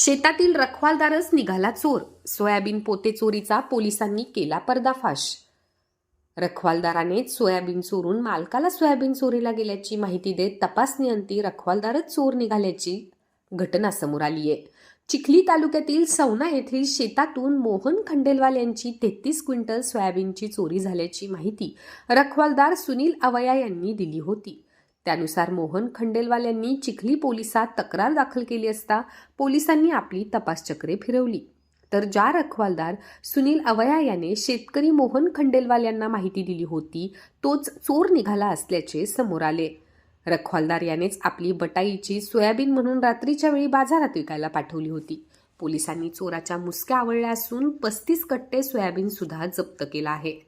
शेतातील रखवालदारच निघाला चोर. सोयाबीन पोते चोरीचा पोलिसांनी केला पर्दाफाश. रखवालदाराने सोयाबीन चोरून मालकाला सोयाबीन चोरीला गेल्याची माहिती देत तपासणीअंती रखवालदारच चोर निघाल्याची घटना समोर आली आहे. चिखली तालुक्यातील सवना येथील शेतातून मोहन खंडेलवाल यांची तेहतीस क्विंटल सोयाबीनची चोरी झाल्याची माहिती रखवालदार सुनील अवया यांनी दिली होती. त्यानुसार मोहन खंडेलवाल यांनी चिखली पोलिसात तक्रार दाखल केली असता पोलिसांनी आपली तपासचक्रे फिरवली. तर ज्या रखवालदार सुनील अवया याने शेतकरी मोहन खंडेलवाल यांना माहिती दिली होती तोच चोर निघाला असल्याचे समोर आले. रखवालदार यानेच आपली बटाईची सोयाबीन म्हणून रात्रीच्या वेळी बाजारात विकायला पाठवली होती. पोलिसांनी चोराच्या मुसक्या आवळल्या असून पस्तीस कट्टे सोयाबीन सुद्धा जप्त केला आहे.